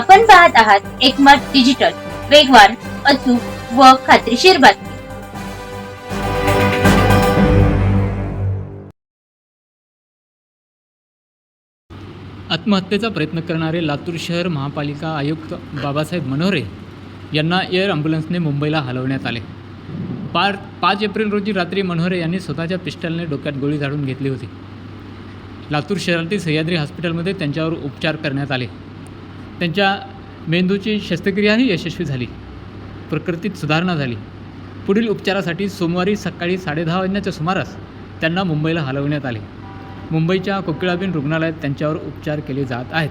आपण पाहत आहात एकमत डिजिटल वेगवान अचूक व खात्रीशीर बातमी. आत्महत्येचा प्रयत्न करणारे लातूर शहर महापालिका आयुक्त बाबासाहेब मनोरे यांना एअर ॲम्ब्युलन्सने मुंबईला हलवण्यात आले. पार पाच एप्रिल रोजी रात्री मनोहरे यांनी स्वतःच्या पिस्टलने डोक्यात गोळी झाडून घेतली होती. लातूर शहरातील सह्याद्री हॉस्पिटलमध्ये त्यांच्यावर उपचार करण्यात आले. त्यांच्या मेंदूची शस्त्रक्रियाही यशस्वी झाली. प्रकृतीत सुधारणा झाली. पुढील उपचारासाठी सोमवारी सकाळी साडेदहा वाजण्याच्या सुमारास त्यांना मुंबईला हलवण्यात आले. मुंबईच्या कोकिळाबेन रुग्णालयात त्यांच्यावर उपचार केले जात आहेत.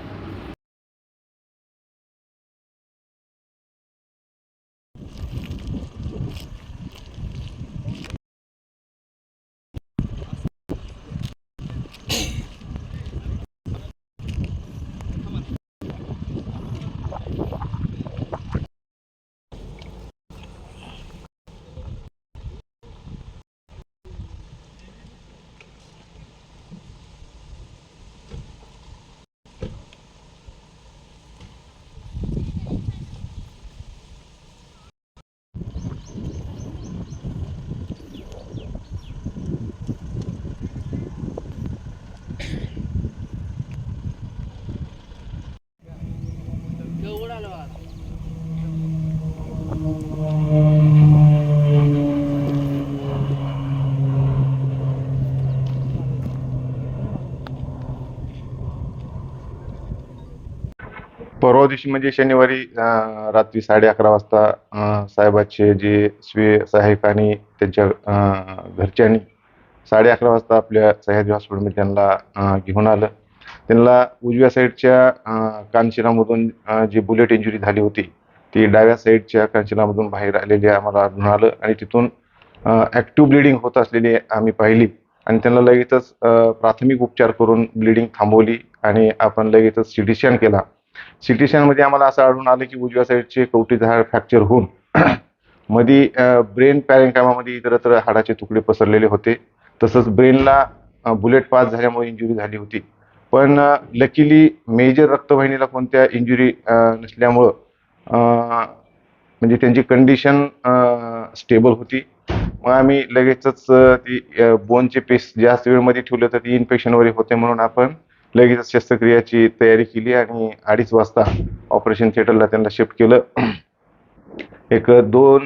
परवा दिवशी म्हणजे शनिवारी रात्री साडे अकरा वाजता साहेबाचे जे स्वे सहाय्यक आणि त्यांच्या घरच्यांनी साडे अकरा वाजता आपल्या सह्याद्री हॉस्पिटलमध्ये त्यांना घेऊन आलं. त्यांना उजव्या साईडच्या कानशिरामधून जी बुलेट इंजुरी झाली होती ती डाव्या साईडच्या कानशिरामधून बाहेर आलेली आम्हाला आढळून आलं आणि तिथून ॲक्टिव्ह ब्लिडिंग होत असलेली आम्ही पाहिली आणि त्यांना लगेचच प्राथमिक उपचार करून ब्लिडिंग थांबवली आणि आपण लगेचच सिडिशन स्कॅन केला. सिटी मध्ये आम्हाला असं आढळून आलं की उजव्या साईडचे कवटी झाड फ्रॅक्चर होऊन मध्ये ब्रेन पॅरेंकामामध्ये इतरत्र हाडाचे तुकडे पसरलेले होते. तसंच ब्रेनला बुलेट पास झाल्यामुळे इंजुरी झाली होती. पण लकीली मेजर रक्तवाहिनीला कोणत्या इंजुरी नसल्यामुळं म्हणजे त्यांची कंडिशन स्टेबल होती. मग आम्ही लगेचच ती बोनचे पेस जास्त वेळमध्ये ठेवले तर ती इन्फेक्शन वगैरे होते म्हणून आपण लगेचच शस्त्रक्रियाची तयारी केली आणि अडीच वाजता ऑपरेशन थिएटरला त्यांना शिफ्ट केलं. एक दोन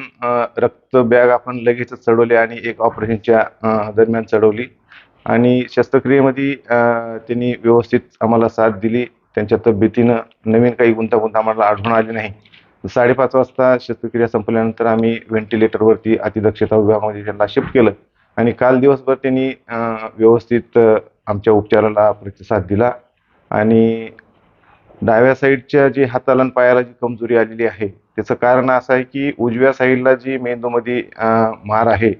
रक्त बॅग आपण लगेचच चढवले आणि एक ऑपरेशनच्या दरम्यान चढवली. आणि शस्त्रक्रियेमध्ये त्यांनी व्यवस्थित आम्हाला साथ दिली. त्यांच्या तब्येतीनं नवीन काही गुंतागुंत आम्हाला आढळून आली नाही. साडेपाच वाजता शस्त्रक्रिया संपल्यानंतर आम्ही व्हेंटिलेटरवरती अतिदक्षता विभागामध्ये त्यांना शिफ्ट केलं. आणि काल दिवसभर त्यांनी व्यवस्थित आमच्या उपचाराला प्रतिसाद दिला. आणि डाव्या साईडच्या जी हाताला आणि पायाला जी कमजोरी आलेली आहे त्याचं कारण असं आहे की उजव्या साईडला जी मेंदूमध्ये मार आहे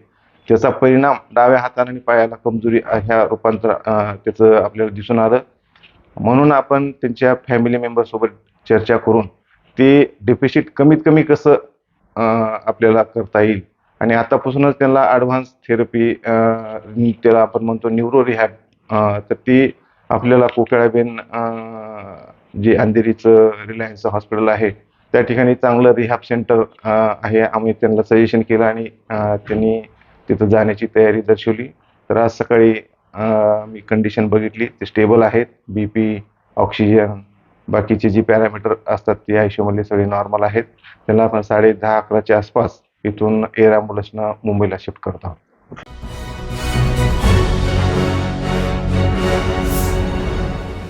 त्याचा परिणाम डाव्या हाताला आणि पायाला कमजोरी ह्या रूपांतर त्याचं आपल्याला दिसून आलं. म्हणून आपण त्यांच्या फॅमिली मेंबरसोबत चर्चा करून ते डेफिशिट कमीत कमी कसं आपल्याला करता येईल. आणि आतापासूनच त्यांना ॲडव्हान्स थेरपी त्याला आपण म्हणतो न्यूरो रिहॅब तर ती आपल्याला कोकळाबेन जे अंधेरीचं रिलायन्स हॉस्पिटल आहे त्या ठिकाणी चांगलं रिहॅब सेंटर आहे. आम्ही त्यांना सजेशन केलं आणि त्यांनी तिथं जाण्याची तयारी दर्शवली. तर आज सकाळी मी कंडिशन बघितली. ते स्टेबल आहेत. बी पी ऑक्सिजन बाकीचे जे पॅरामीटर असतात त्या हिशोबाने सगळे नॉर्मल आहेत. त्यांना आपण साडे दहा अकराच्या आसपास इथून एअर ॲम्ब्युलन्सनं मुंबईला शिफ्ट करत आहोत.